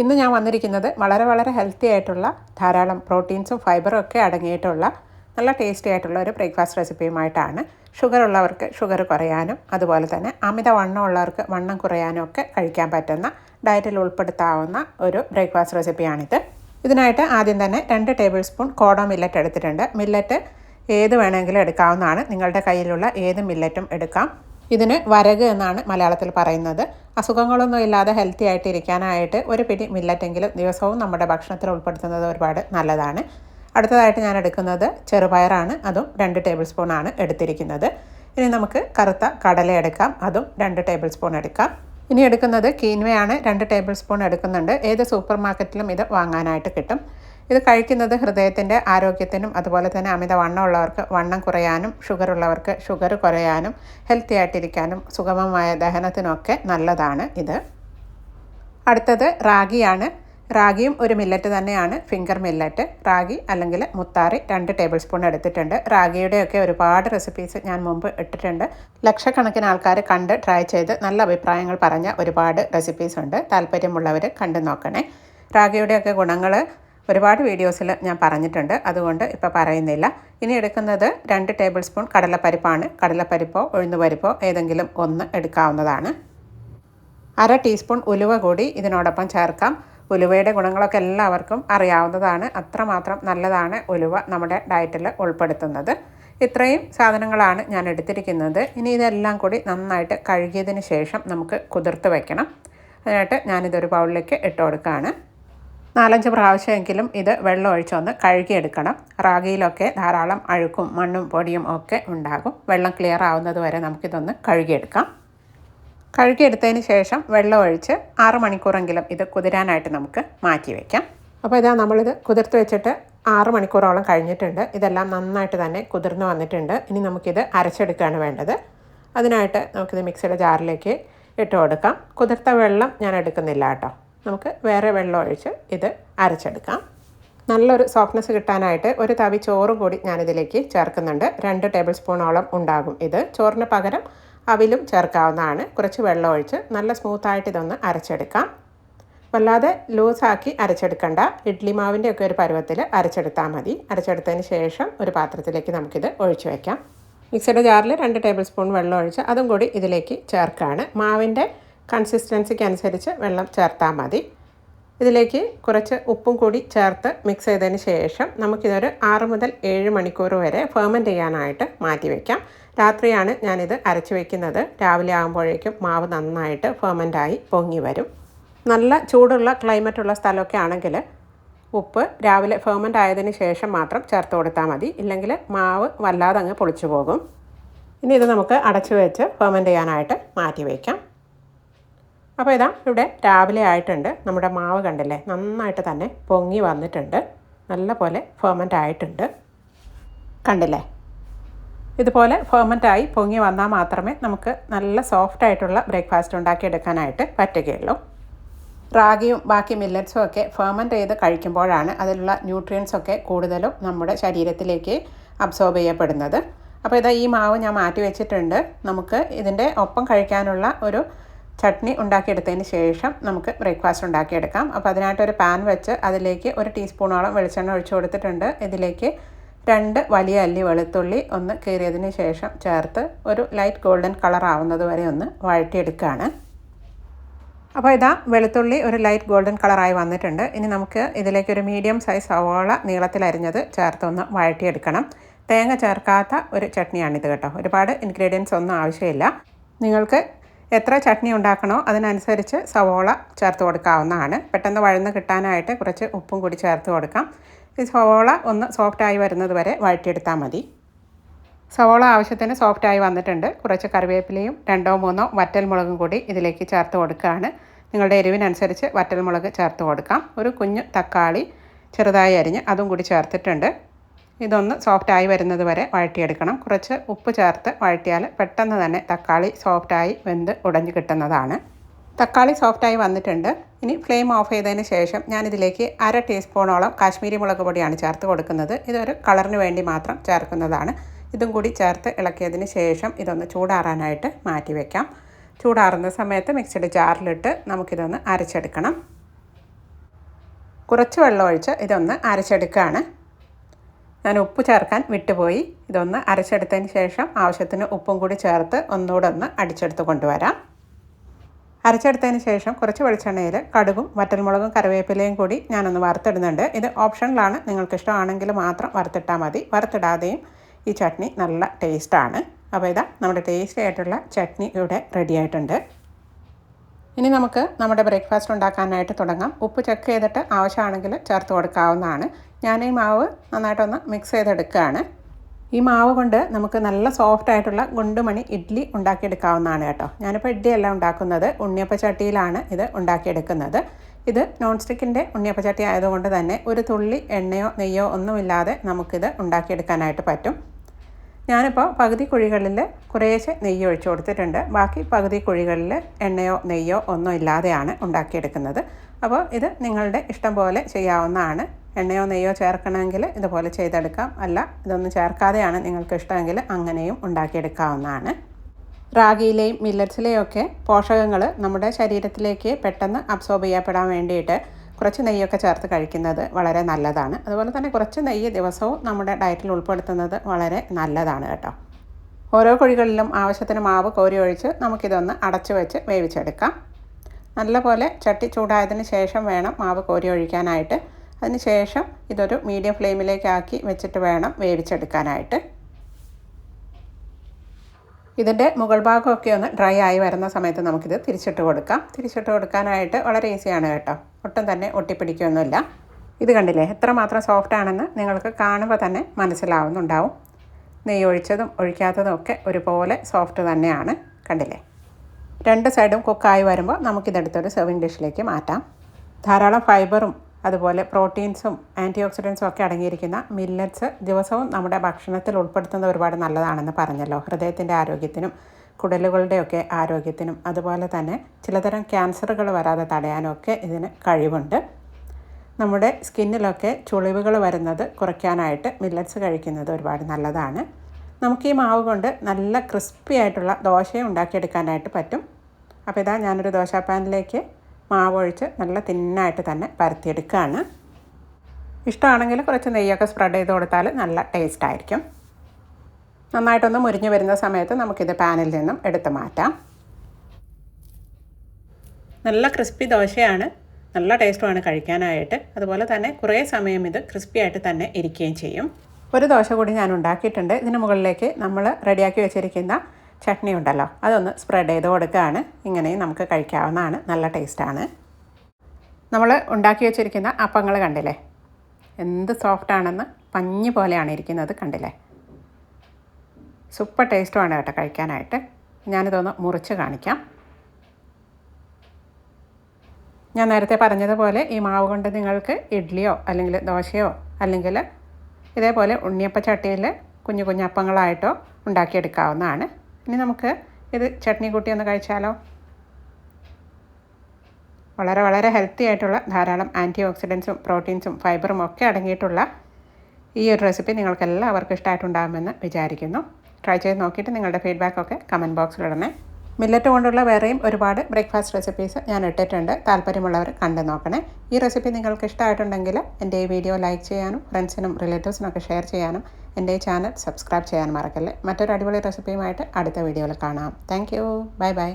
ഇന്ന് ഞാൻ വന്നിരിക്കുന്നത് വളരെ വളരെ ഹെൽത്തി ആയിട്ടുള്ള ധാരാളം പ്രോട്ടീൻസും ഫൈബറും ഒക്കെ അടങ്ങിയിട്ടുള്ള നല്ല ടേസ്റ്റി ആയിട്ടുള്ള ഒരു ബ്രേക്ക്ഫാസ്റ്റ് റെസിപ്പിയുമായിട്ടാണ് ഷുഗർ ഉള്ളവർക്ക് ഷുഗർ കുറയാനും അതുപോലെ തന്നെ അമിത വണ്ണം ഉള്ളവർക്ക് വണ്ണം കുറയാനും ഒക്കെ കഴിക്കാൻ പറ്റുന്ന ഡയറ്റിൽ ഉൾപ്പെടുത്താവുന്ന ഒരു ബ്രേക്ക്ഫാസ്റ്റ് റെസിപ്പിയാണിത് ഇതിനായിട്ട് ആദ്യം തന്നെ രണ്ട് ടേബിൾ സ്പൂൺ കോഡോ മില്ലറ്റ് എടുത്തിട്ടുണ്ട്. മില്ലറ്റ് ഏത് വേണമെങ്കിലും എടുക്കാവുന്നതാണ്. നിങ്ങളുടെ കയ്യിലുള്ള ഏത് മില്ലറ്റും എടുക്കാം. ഇതിന് വരക് എന്നാണ് മലയാളത്തിൽ പറയുന്നത്. അസുഖങ്ങളൊന്നും ഇല്ലാതെ ഹെൽത്തി ആയിട്ട് ഇരിക്കാനായിട്ട് ഒരു പിടി മില്ലറ്റെങ്കിലും ദിവസവും നമ്മുടെ ഭക്ഷണത്തിൽ ഉൾപ്പെടുത്തുന്നത് ഒരുപാട് നല്ലതാണ്. അടുത്തതായിട്ട് ഞാൻ എടുക്കുന്നത് ചെറുപയറാണ്. അതും രണ്ട് ടേബിൾ ആണ് എടുത്തിരിക്കുന്നത്. ഇനി നമുക്ക് കറുത്ത കടല എടുക്കാം. അതും രണ്ട് ടേബിൾ സ്പൂൺ എടുക്കാം. ഇനി എടുക്കുന്നത് കീൻവയാണ്. രണ്ട് ടേബിൾ സ്പൂൺ എടുക്കുന്നുണ്ട്. ഏത് സൂപ്പർ മാർക്കറ്റിലും ഇത് വാങ്ങാനായിട്ട് കിട്ടും. ഇത് കഴിക്കുന്നത് ഹൃദയത്തിന്റെ ആരോഗ്യത്തിനും അതുപോലെ തന്നെ അമിത വണ്ണമുള്ളവർക്ക് വണ്ണം കുറയാനും ഷുഗർ ഉള്ളവർക്ക് ഷുഗർ കുറയാനും ഹെൽത്തി ആയിട്ടിരിക്കാനും സുഗമമായ ദഹനത്തിനൊക്കെ നല്ലതാണ് ഇത്. അടുത്തത് റാഗിയാണ്. റാഗിയും ഒരു മില്ലറ്റ് തന്നെയാണ് ഫിംഗർ മില്ലറ്റ് റാഗി അല്ലെങ്കിൽ മുത്താറി രണ്ട് ടേബിൾ സ്പൂൺ എടുത്തിട്ടുണ്ട്. റാഗിയുടെയൊക്കെ ഒരുപാട് റെസിപ്പീസ് ഞാൻ മുമ്പ് ഇട്ടിട്ടുണ്ട്. ലക്ഷക്കണക്കിന് ആൾക്കാർ കണ്ട് ട്രൈ ചെയ്ത് നല്ല അഭിപ്രായങ്ങൾ പറഞ്ഞ ഒരുപാട് റെസിപ്പീസ് ഉണ്ട്. താല്പര്യമുള്ളവർ കണ്ടു നോക്കണേ. റാഗിയുടെയൊക്കെ ഗുണങ്ങൾ ഒരുപാട് വീഡിയോസിൽ ഞാൻ പറഞ്ഞിട്ടുണ്ട് അതുകൊണ്ട് ഇപ്പോൾ പറയുന്നില്ല. ഇനി എടുക്കുന്നത് രണ്ട് ടേബിൾ സ്പൂൺ കടലപ്പരിപ്പാണ്. കടലപ്പരിപ്പോ ഉഴുന്നുപരിപ്പോ ഏതെങ്കിലും ഒന്ന് എടുക്കാവുന്നതാണ്. അര ടീസ്പൂൺ ഉലുവ കൂടി ഇതിനോടൊപ്പം ചേർക്കാം. ഉലുവയുടെ ഗുണങ്ങളൊക്കെ എല്ലാവർക്കും അറിയാവുന്നതാണ്. അത്രമാത്രം നല്ലതാണ് ഉലുവ നമ്മുടെ ഡയറ്റിൽ ഉൾപ്പെടുത്തുന്നത്. ഇത്രയും സാധനങ്ങളാണ് ഞാൻ എടുത്തിരിക്കുന്നത്. ഇനി ഇതെല്ലാം കൂടി നന്നായിട്ട് കഴുകിയതിന് ശേഷം നമുക്ക് കുതിർത്ത് വയ്ക്കണം അതിനായിട്ട് ഞാനിതൊരു ബൗളിലേക്ക് ഇട്ട് കൊടുക്കുകയാണ്. നാലഞ്ച് പ്രാവശ്യമെങ്കിലും ഇത് വെള്ളം ഒഴിച്ചൊന്ന് കഴുകിയെടുക്കണം. റാഗിയിലൊക്കെ ധാരാളം അഴുക്കും മണ്ണും പൊടിയും ഒക്കെ ഉണ്ടാകും. വെള്ളം ക്ലിയർ ആവുന്നത് വരെ നമുക്കിതൊന്ന് കഴുകിയെടുക്കാം. കഴുകിയെടുത്തതിന് ശേഷം വെള്ളം ഒഴിച്ച് ആറ് മണിക്കൂറെങ്കിലും ഇത് കുതിരാനായിട്ട് നമുക്ക് മാറ്റി വയ്ക്കാം അപ്പോൾ ഇതാ നമ്മളിത് കുതിർത്ത് വെച്ചിട്ട് ആറ് മണിക്കൂറോളം കഴിഞ്ഞിട്ടുണ്ട്. ഇതെല്ലാം നന്നായിട്ട് തന്നെ കുതിർന്ന് വന്നിട്ടുണ്ട്. ഇനി നമുക്കിത് അരച്ചെടുക്കുകയാണ് വേണ്ടത്. അതിനായിട്ട് നമുക്കിത് മിക്സിയുടെ ജാറിലേക്ക് ഇട്ട് കൊടുക്കാം. കുതിർത്ത വെള്ളം ഞാൻ എടുക്കുന്നില്ല കേട്ടോ. നമുക്ക് വേറെ വെള്ളം ഒഴിച്ച് ഇത് അരച്ചെടുക്കാം. നല്ലൊരു സോഫ്റ്റ്നെസ് കിട്ടാനായിട്ട് ഒരു തവി ചോറും കൂടി ഞാനിതിലേക്ക് ചേർക്കുന്നുണ്ട്. രണ്ട് ടേബിൾ സ്പൂണോളം ഉണ്ടാകും ഇത്. ചോറിന് പകരം അവിലും ചേർക്കാവുന്നതാണ്. കുറച്ച് വെള്ളം ഒഴിച്ച് നല്ല സ്മൂത്തായിട്ട് ഇതൊന്ന് അരച്ചെടുക്കാം. വല്ലാതെ ലൂസാക്കി അരച്ചെടുക്കണ്ട. ഇഡ്ലി മാവിന്റെ ഒക്കെ ഒരു പരുവത്തിൽ അരച്ചെടുത്താൽ മതി. അരച്ചെടുത്തതിന് ശേഷം ഒരു പാത്രത്തിലേക്ക് നമുക്കിത് ഒഴിച്ചു വയ്ക്കാം മിക്സിയുടെ ജാറിൽ രണ്ട് ടേബിൾ സ്പൂൺ വെള്ളം ഒഴിച്ച് അതും കൂടി ഇതിലേക്ക് ചേർക്കുകയാണ് മാവിന്റെ കൺസിസ്റ്റൻസിക്ക് അനുസരിച്ച് വെള്ളം ചേർത്താൽ മതി. ഇതിലേക്ക് കുറച്ച് ഉപ്പും കൂടി ചേർത്ത് മിക്സ് ചെയ്തതിന് ശേഷം നമുക്കിതൊരു ആറ് മുതൽ ഏഴ് മണിക്കൂർ വരെ ഫെർമെന്റ് ചെയ്യാനായിട്ട് മാറ്റി വയ്ക്കാം രാത്രിയാണ് ഞാനിത് അരച്ച് വയ്ക്കുന്നത് രാവിലെ ആകുമ്പോഴേക്കും മാവ് നന്നായിട്ട് ഫേമന്റായി പൊങ്ങി വരും. നല്ല ചൂടുള്ള ക്ലൈമറ്റുള്ള സ്ഥലമൊക്കെ ആണെങ്കിൽ ഉപ്പ് രാവിലെ ഫേമന്റ് ആയതിന് ശേഷം മാത്രം ചേർത്ത് കൊടുത്താൽ മതി. ഇല്ലെങ്കിൽ മാവ് വല്ലാതെ അങ്ങ് പൊളിച്ചു പോകും. ഇനി ഇത് നമുക്ക് അടച്ചു വെച്ച് ഫേമന്റ് ചെയ്യാനായിട്ട് മാറ്റി വയ്ക്കാം അപ്പോൾ ഇതാ ഇവിടെ രാവിലെ ആയിട്ടുണ്ട്. നമ്മുടെ മാവ് കണ്ടില്ലേ? നന്നായിട്ട് തന്നെ പൊങ്ങി വന്നിട്ടുണ്ട്. നല്ല പോലെ ഫെർമെന്റ് ആയിട്ടുണ്ട്. കണ്ടില്ലേ? ഇതുപോലെ ഫെർമെന്റ് ആയി പൊങ്ങി വന്നാൽ മാത്രമേ നമുക്ക് നല്ല സോഫ്റ്റ് ആയിട്ടുള്ള ബ്രേക്ക്ഫാസ്റ്റ് ഉണ്ടാക്കിയെടുക്കാനായിട്ട് പറ്റുകയുള്ളൂ. റാഗിയും ബാക്കി മില്ലറ്റ്സും ഒക്കെ ഫെർമെന്റ് ചെയ്ത് കഴിക്കുമ്പോഴാണ് അതിലുള്ള ന്യൂട്രിയൻസ് ഒക്കെ കൂടുതലും നമ്മുടെ ശരീരത്തിലേക്ക് അബ്സോർബ് ചെയ്യപ്പെടുന്നത്. അപ്പോൾ ഇതാ ഈ മാവ് ഞാൻ മാറ്റി വെച്ചിട്ടുണ്ട്. നമുക്ക് ഇതിന്റെ ഒപ്പം കഴിക്കാനുള്ള ഒരു ചട്നി ഉണ്ടാക്കിയെടുത്തതിന് ശേഷം നമുക്ക് ബ്രേക്ക്ഫാസ്റ്റ് ഉണ്ടാക്കിയെടുക്കാം. അപ്പോൾ അതിനായിട്ട് ഒരു പാൻ വെച്ച് അതിലേക്ക് ഒരു ടീസ്പൂണോളം വെളിച്ചെണ്ണ ഒഴിച്ചു കൊടുത്തിട്ടുണ്ട്. ഇതിലേക്ക് രണ്ട് വലിയ അല്ലി വെളുത്തുള്ളി ഒന്ന് കീറിയതിന് ശേഷം ചേർത്ത് ഒരു ലൈറ്റ് ഗോൾഡൻ കളർ ആവുന്നത് വരെ ഒന്ന് വഴറ്റിയെടുക്കുകയാണ് അപ്പോൾ ഇതാ വെളുത്തുള്ളി ഒരു ലൈറ്റ് ഗോൾഡൻ കളറായി വന്നിട്ടുണ്ട്. ഇനി നമുക്ക് ഇതിലേക്ക് ഒരു മീഡിയം സൈസ് സവോള നീളത്തിലരിഞ്ഞത് ചേർത്തൊന്ന് വഴറ്റിയെടുക്കണം. തേങ്ങ ചേർക്കാത്ത ഒരു ചട്നിയാണിത് കേട്ടോ. ഒരുപാട് ഇൻഗ്രീഡിയൻസ് ഒന്നും ആവശ്യമില്ല. നിങ്ങൾക്ക് എത്ര ചട്നി ഉണ്ടാക്കണോ അതിനനുസരിച്ച് സവോള ചേർത്ത് കൊടുക്കാവുന്നതാണ്. പെട്ടെന്ന് വഴന്ന് കിട്ടാനായിട്ട് കുറച്ച് ഉപ്പും കൂടി ചേർത്ത് കൊടുക്കാം. ഈ സവോള ഒന്ന് സോഫ്റ്റായി വരുന്നത് വരെ വഴറ്റിയെടുത്താൽ മതി. സവോള ആവശ്യത്തിന് സോഫ്റ്റായി വന്നിട്ടുണ്ട്. കുറച്ച് കറിവേപ്പിലയും രണ്ടോ മൂന്നോ വറ്റൽമുളകും കൂടി ഇതിലേക്ക് ചേർത്ത് കൊടുക്കുകയാണ്. നിങ്ങളുടെ എരിവിനനുസരിച്ച് വറ്റൽമുളക് ചേർത്ത് കൊടുക്കാം. ഒരു കുഞ്ഞു തക്കാളി ചെറുതായി അരിഞ്ഞ് അതും കൂടി ചേർത്തിട്ടുണ്ട്. ഇതൊന്ന് സോഫ്റ്റായി വരുന്നത് വരെ വഴറ്റിയെടുക്കണം. കുറച്ച് ഉപ്പ് ചേർത്ത് വഴറ്റിയാൽ പെട്ടെന്ന് തന്നെ തക്കാളി സോഫ്റ്റായി വെന്ത് ഉടഞ്ഞു കിട്ടുന്നതാണ്. തക്കാളി സോഫ്റ്റായി വന്നിട്ടുണ്ട്. ഇനി ഫ്ലെയിം ഓഫ് ചെയ്തതിന് ശേഷം ഞാനിതിലേക്ക് അര ടീസ്പൂണോളം കാശ്മീരി മുളക് പൊടിയാണ് ചേർത്ത് കൊടുക്കുന്നത്. ഇതൊരു കളറിന് വേണ്ടി മാത്രം ചേർക്കുന്നതാണ്. ഇതും കൂടി ചേർത്ത് ഇളക്കിയതിന് ശേഷം ഇതൊന്ന് ചൂടാറാനായിട്ട് മാറ്റി വയ്ക്കാം ചൂടാറുന്ന സമയത്ത് മിക്സിയുടെ ജാറിലിട്ട് നമുക്കിതൊന്ന് അരച്ചെടുക്കണം. കുറച്ച് വെള്ളം ഒഴിച്ച് ഇതൊന്ന് അരച്ചെടുക്കുകയാണ്. ഞാൻ ഉപ്പ് ചേർക്കാൻ വിട്ടുപോയി. ഇതൊന്ന് അരച്ചെടുത്തതിന് ശേഷം ആവശ്യത്തിന് ഉപ്പും കൂടി ചേർത്ത് ഒന്നുകൂടെ ഒന്ന് അടിച്ചെടുത്ത് കൊണ്ടുവരാം. അരച്ചെടുത്തതിന് ശേഷം കുറച്ച് വെളിച്ചെണ്ണയിൽ കടുകും വറ്റൽമുളകും കറിവേപ്പിലയും കൂടി ഞാനൊന്ന് വറുത്തിടുന്നുണ്ട്. ഇത് ഓപ്ഷനിലാണ്. നിങ്ങൾക്ക് ഇഷ്ടമാണെങ്കിൽ മാത്രം വറുത്തിട്ടാൽ മതി. വറുത്തിടാതെയും ഈ ചട്നി നല്ല ടേസ്റ്റാണ് അപ്പോൾ ഇതാ നമ്മുടെ ടേസ്റ്റി ആയിട്ടുള്ള ചട്നി ഇവിടെ റെഡി ആയിട്ടുണ്ട്. ഇനി നമുക്ക് നമ്മുടെ ബ്രേക്ക്ഫാസ്റ്റ് ഉണ്ടാക്കാനായിട്ട് തുടങ്ങാം. ഉപ്പ് ചെക്ക് ചെയ്തിട്ട് ആവശ്യമാണെങ്കിൽ ചേർത്ത് കൊടുക്കാവുന്നതാണ്. ഞാൻ ഈ മാവ് നന്നായിട്ടൊന്ന് മിക്സ് ചെയ്തെടുക്കുകയാണ്. ഈ മാവ് കൊണ്ട് നമുക്ക് നല്ല സോഫ്റ്റ് ആയിട്ടുള്ള ഗുണ്ടുമണി ഇഡ്ഡലി ഉണ്ടാക്കിയെടുക്കാവുന്നതാണ് കേട്ടോ. ഞാനിപ്പോൾ ഇഡ്ഡലി അല്ല ഉണ്ടാക്കുന്നത്. ഉണ്ണിയപ്പ ചട്ടിയിലാണ് ഇത് ഉണ്ടാക്കിയെടുക്കുന്നത്. ഇത് നോൺ സ്റ്റിക്കിന്റെ ഉണ്ണിയപ്പ ചട്ടി ആയതുകൊണ്ട് തന്നെ ഒരു തുള്ളി എണ്ണയോ നെയ്യോ ഒന്നുമില്ലാതെ നമുക്കിത് ഉണ്ടാക്കിയെടുക്കാനായിട്ട് പറ്റും. ഞാനിപ്പോൾ പകുതി കുഴികളിൽ കുറേശ്ശെ നെയ്യ് ഒഴിച്ചു കൊടുത്തിട്ടുണ്ട്. ബാക്കി പകുതി കുഴികളിൽ എണ്ണയോ നെയ്യോ ഒന്നും ഇല്ലാതെയാണ് ഉണ്ടാക്കിയെടുക്കുന്നത്. അപ്പോൾ ഇത് നിങ്ങളുടെ ഇഷ്ടം പോലെ ചെയ്യാവുന്നതാണ്. എണ്ണയോ നെയ്യോ ചേർക്കണമെങ്കിൽ ഇതുപോലെ ചെയ്തെടുക്കാം. അല്ല ഇതൊന്നും ചേർക്കാതെയാണ് നിങ്ങൾക്ക് ഇഷ്ടമെങ്കിൽ അങ്ങനെയും ഉണ്ടാക്കിയെടുക്കാവുന്നതാണ്. റാഗിയിലെയും മില്ലറ്റ്സിലെയും ഒക്കെ പോഷകങ്ങൾ നമ്മുടെ ശരീരത്തിലേക്ക് പെട്ടെന്ന് അബ്സോർബ് ചെയ്യപ്പെടാൻ വേണ്ടിയിട്ട് കുറച്ച് നെയ്യൊക്കെ ചേർത്ത് കഴിക്കുന്നത് വളരെ നല്ലതാണ്. അതുപോലെ തന്നെ കുറച്ച് നെയ്യ് ദിവസവും നമ്മുടെ ഡയറ്റിൽ ഉൾപ്പെടുത്തുന്നത് വളരെ നല്ലതാണ് കേട്ടോ. ഓരോ കുഴികളിലും ആവശ്യത്തിന് മാവ് കോരി ഒഴിച്ച് നമുക്കിതൊന്ന് അടച്ചു വെച്ച് വേവിച്ചെടുക്കാം. നല്ലപോലെ ചട്ടി ചൂടായതിന് ശേഷം വേണം മാവ് കോരി ഒഴിക്കാനായിട്ട്. അതിന് ശേഷം ഇതൊരു മീഡിയം ഫ്ലെയിമിലേക്കാക്കി വെച്ചിട്ട് വേണം വേവിച്ചെടുക്കാനായിട്ട്. ഇതിന്റെ മുകൾ ഭാഗമൊക്കെ ഒന്ന് ഡ്രൈ ആയി വരുന്ന സമയത്ത് നമുക്കിത് തിരിച്ചിട്ട് കൊടുക്കാം. തിരിച്ചിട്ട് കൊടുക്കാനായിട്ട് വളരെ ഈസിയാണ് കേട്ടോ. ഒട്ടും തന്നെ ഒട്ടിപ്പിടിക്കുകയൊന്നുമില്ല ഇത് കണ്ടില്ലേ? എത്രമാത്രം സോഫ്റ്റ് ആണെന്ന് നിങ്ങൾക്ക് കാണുമ്പോൾ തന്നെ മനസ്സിലാവുന്നുണ്ടാവും. നെയ്യ് ഒഴിച്ചതും ഒഴിക്കാത്തതും ഒക്കെ ഒരുപോലെ സോഫ്റ്റ് തന്നെയാണ്. കണ്ടില്ലേ? രണ്ട് സൈഡും കുക്കായി വരുമ്പോൾ നമുക്കിതെടുത്തൊരു സെർവിങ് ഡിഷിലേക്ക് മാറ്റാം. ധാരാളം ഫൈബറും അതുപോലെ പ്രോട്ടീൻസും ആന്റി ഓക്സിഡൻസും ഒക്കെ അടങ്ങിയിരിക്കുന്ന മില്ലറ്റ്സ് ദിവസവും നമ്മുടെ ഭക്ഷണത്തിൽ ഉൾപ്പെടുത്തുന്നത് ഒരുപാട് നല്ലതാണെന്ന് പറഞ്ഞല്ലോ. ഹൃദയത്തിന്റെ ആരോഗ്യത്തിനും കുടലുകളുടെയൊക്കെ ആരോഗ്യത്തിനും അതുപോലെ തന്നെ ചിലതരം ക്യാൻസറുകൾ വരാതെ തടയാനൊക്കെ ഇതിന് കഴിവുണ്ട്. നമ്മുടെ സ്കിന്നിലൊക്കെ ചുളിവുകൾ വരുന്നത് കുറയ്ക്കാനായിട്ട് മില്ലറ്റ്സ് കഴിക്കുന്നത് ഒരുപാട് നല്ലതാണ്. നമുക്ക് ഈ മാവ് കൊണ്ട് നല്ല ക്രിസ്പി ആയിട്ടുള്ള ദോശയും ഉണ്ടാക്കിയെടുക്കാനായിട്ട് പറ്റും. അപ്പോൾ ഇതാ ഞാനൊരു ദോശ പാനിലേക്ക് മാവ് ഒഴിച്ച് നല്ല തിന്നായിട്ട് തന്നെ പരത്തിയെടുക്കുകയാണ് ഇഷ്ടമാണെങ്കിൽ കുറച്ച് നെയ്യൊക്കെ സ്പ്രെഡ് ചെയ്ത് കൊടുത്താൽ നല്ല ടേസ്റ്റ് ആയിരിക്കും. നന്നായിട്ടൊന്ന് മുരിഞ്ഞ് വരുന്ന സമയത്ത് നമുക്കിത് പാനിൽ നിന്നും എടുത്ത് മാറ്റാം. നല്ല ക്രിസ്പി ദോശയാണ്. നല്ല ടേസ്റ്റുമാണ് കഴിക്കാനായിട്ട്. അതുപോലെ തന്നെ കുറേ സമയം ഇത് ക്രിസ്പി ആയിട്ട് തന്നെ ഇരിക്കുകയും ചെയ്യും. ഒരു ദോശ കൂടി ഞാൻ ഉണ്ടാക്കിയിട്ടുണ്ട്. ഇതിന് മുകളിലേക്ക് നമ്മൾ റെഡിയാക്കി വെച്ചിരിക്കുന്ന ചട്നി ഉണ്ടല്ലോ അതൊന്ന് സ്പ്രെഡ് ചെയ്ത് കൊടുക്കുകയാണ്. ഇങ്ങനെയും നമുക്ക് കഴിക്കാവുന്നതാണ് നല്ല ടേസ്റ്റാണ് നമ്മൾ ഉണ്ടാക്കി വെച്ചിരിക്കുന്ന അപ്പങ്ങൾ കണ്ടില്ലേ? എന്ത് സോഫ്റ്റ് ആണെന്ന് പഞ്ഞ് പോലെയാണ് ഇരിക്കുന്നത് കണ്ടില്ലേ? സൂപ്പർ ടേസ്റ്റുമാണ് കേട്ടോ കഴിക്കാനായിട്ട്. ഞാനിതൊന്ന് മുറിച്ച് കാണിക്കാം. ഞാൻ നേരത്തെ പറഞ്ഞതുപോലെ ഈ മാവ് കൊണ്ട് നിങ്ങൾക്ക് ഇഡ്ഡലിയോ അല്ലെങ്കിൽ ദോശയോ അല്ലെങ്കിൽ ഇതേപോലെ ഉണ്ണിയപ്പ ചട്ടിയിൽ കുഞ്ഞു കുഞ്ഞപ്പങ്ങളായിട്ടോ ഉണ്ടാക്കിയെടുക്കാവുന്നതാണ്. ഇനി നമുക്ക് ഇത് ചട്നി കൂട്ടി ഒന്ന് കഴിച്ചാലോ? വളരെ വളരെ ഹെൽത്തി ആയിട്ടുള്ള ധാരാളം ആന്റി ഓക്സിഡൻസും പ്രോട്ടീൻസും ഫൈബറും ഒക്കെ അടങ്ങിയിട്ടുള്ള ഈ ഒരു റെസിപ്പി നിങ്ങൾക്ക് എല്ലാവർക്കും ഇഷ്ടമായിട്ടുണ്ടാകുമെന്ന് വിചാരിക്കുന്നു. ട്രൈ ചെയ്ത് നോക്കിയിട്ട് നിങ്ങളുടെ ഫീഡ്ബാക്കൊക്കെ കമന്റ് ബോക്സിലിടണേ മില്ലറ്റ് കൊണ്ടുള്ള വേറെയും ഒരുപാട് ബ്രേക്ക്ഫാസ്റ്റ് റെസിപ്പീസ് ഞാൻ ഇട്ടിട്ടുണ്ട്. താല്പര്യമുള്ളവർ കണ്ടു നോക്കണേ. ഈ റെസിപ്പി നിങ്ങൾക്ക് ഇഷ്ടമായിട്ടുണ്ടെങ്കിൽ എന്റെ ഈ വീഡിയോ ലൈക്ക് ചെയ്യാനും ഫ്രണ്ട്സിനും റിലേറ്റീവ്സിനൊക്കെ ഷെയർ ചെയ്യാനും എന്റെ ഈ ചാനൽ സബ്സ്ക്രൈബ് ചെയ്യാൻ മറക്കല്ലേ? മറ്റൊരു അടിപൊളി റെസിപ്പിയുമായിട്ട് അടുത്ത വീഡിയോയിൽ കാണാം. Thank you. Bye bye.